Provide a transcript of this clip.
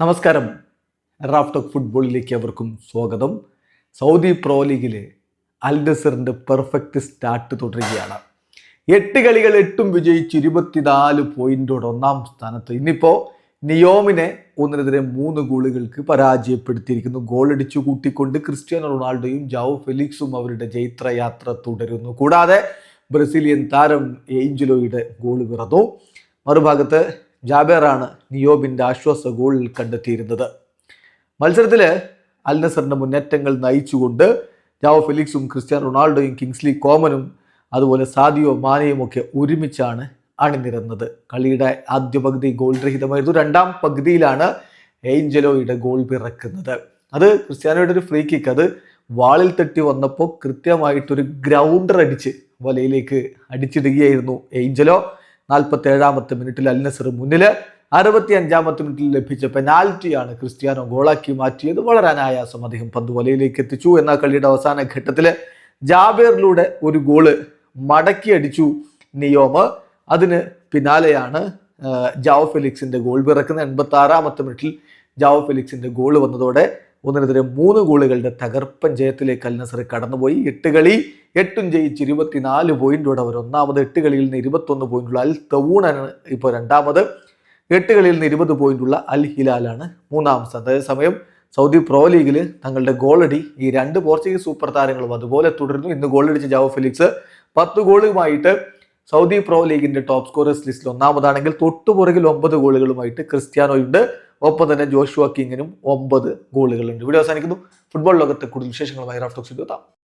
നമസ്കാരം. റാഫ്റ്റോക്ക് ഫുട്ബോളിലേക്ക് അവർക്കും സ്വാഗതം. സൗദി പ്രോ ലീഗിലെ അൽ നസറിന്റെ പെർഫെക്റ്റ് സ്റ്റാർട്ട് തുടരുകയാണ്. എട്ട് കളികൾ എട്ടും വിജയിച്ച് ഇരുപത്തിനാല് പോയിന്റോടെ ഒന്നാം സ്ഥാനത്ത്. ഇന്നിപ്പോൾ നിയോമിനെ ഒന്നിനെതിരെ മൂന്ന് ഗോളുകൾക്ക് പരാജയപ്പെടുത്തിയിരിക്കുന്നു. ഗോളടിച്ചു കൂട്ടിക്കൊണ്ട് ക്രിസ്ത്യാനോ റൊണാൾഡോയും ജാവോ ഫെലിക്സും അവരുടെ ജൈത്രയാത്ര തുടരുന്നു. കൂടാതെ ബ്രസീലിയൻ താരം ഏഞ്ചലോയുടെ ഗോൾ പിറന്നു മറുഭാഗത്ത് ജാബേറാണ് നിയോബിന്റെ ആശ്വാസ ഗോളിൽ കണ്ടെത്തിയിരുന്നത്. മത്സരത്തിൽ അൽ നസറിന്റെ മുന്നേറ്റങ്ങൾ നയിച്ചുകൊണ്ട് ജാവോ ഫെലിക്സും ക്രിസ്ത്യാൻ റൊണാൾഡോയും കിങ്സ്ലി കോമനും അതുപോലെ സാദിയോ മാനയും ഒക്കെ ഒരുമിച്ചാണ് അണിനിരന്നത്. കളിയുടെ ആദ്യ പകുതി ഗോൾ രഹിതമായിരുന്നു. രണ്ടാം പകുതിയിലാണ് ഏഞ്ചലോയുടെ ഗോൾ പിറക്കുന്നത്. അത് ക്രിസ്ത്യാനോയുടെ ഒരു ഫ്രീ കിക്ക് അത് വാളിൽ തട്ടി വന്നപ്പോൾ കൃത്യമായിട്ടൊരു ഗ്രൗണ്ടർ അടിച്ച് വലയിലേക്ക് അടിച്ചിടുകയായിരുന്നു ഏഞ്ചലോ. നാൽപ്പത്തി ഏഴാമത്തെ മിനിറ്റിൽ അൽ നസർ മുന്നിൽ അറുപത്തി അഞ്ചാമത്തെ മിനിറ്റിൽ ലഭിച്ച പെനാൽറ്റിയാണ് ക്രിസ്ത്യാനോ ഗോളാക്കി മാറ്റിയത്. വളരെ അനായാസം അദ്ദേഹം പന്ത് വലയിലേക്ക് എത്തിച്ചു. എന്ന കളിയുടെ അവസാന ഘട്ടത്തിൽ ജാബേറിലൂടെ ഒരു ഗോൾ മടക്കി അടിച്ചു നിയോമ്. അതിന് പിന്നാലെയാണ് ജാവോ ഫെലിക്സിന്റെ ഗോൾ പിറക്കുന്ന എൺപത്തി ആറാമത്തെ മിനിറ്റിൽ ജാവോ ഫെലിക്സിന്റെ ഗോൾ വന്നതോടെ ഒന്നിനെതിരെ മൂന്ന് ഗോളുകളുടെ തകർപ്പൻ ജയത്തിലേക്ക് അൽ കടന്നുപോയി. എട്ട് കളി എട്ടും ജയിച്ച് ഇരുപത്തിനാല് പോയിന്റോടെ അവർ ഒന്നാമത്. എട്ട് കളിയിൽ നിന്ന് ഇരുപത്തൊന്ന് പോയിന്റുള്ള അൽ തവൂണാണ് ഇപ്പോൾ രണ്ടാമത്. എട്ട് കളിയിൽ നിന്ന് ഇരുപത് പോയിന്റുള്ള അൽ ഹിലാലാണ് മൂന്നാം സ്ഥാനം. അതേസമയം സൗദി പ്രോ ലീഗിൽ തങ്ങളുടെ ഗോളടി ഈ രണ്ട് പോർച്ചുഗീസ് സൂപ്പർ താരങ്ങളും അതുപോലെ തുടരുന്നു. ഇന്ന് ഗോളടിച്ച ജാവോ ഫിലിക്സ് പത്ത് ഗോളുമായിട്ട് സൗദി പ്രോ ലീഗിന്റെ ടോപ്പ് സ്കോറേഴ്സ് ലിസ്റ്റിൽ ഒന്നാമതാണെങ്കിൽ തൊട്ടുപുറകിൽ ഒമ്പത് ഗോളുകളുമായിട്ട് ക്രിസ്ത്യാനോയുണ്ട്. ഒപ്പം തന്നെ ജോഷുവ കിങ്ങിനും ഒമ്പത് ഗോളുകളുണ്ട്. ഇവിടെ അവസാനിക്കുന്നു. ഫുട്ബോൾ ലോകത്തെ കൂടുതൽ വിശേഷങ്ങളുമായി റാഫ്റ്റോക്സ് എത്താം.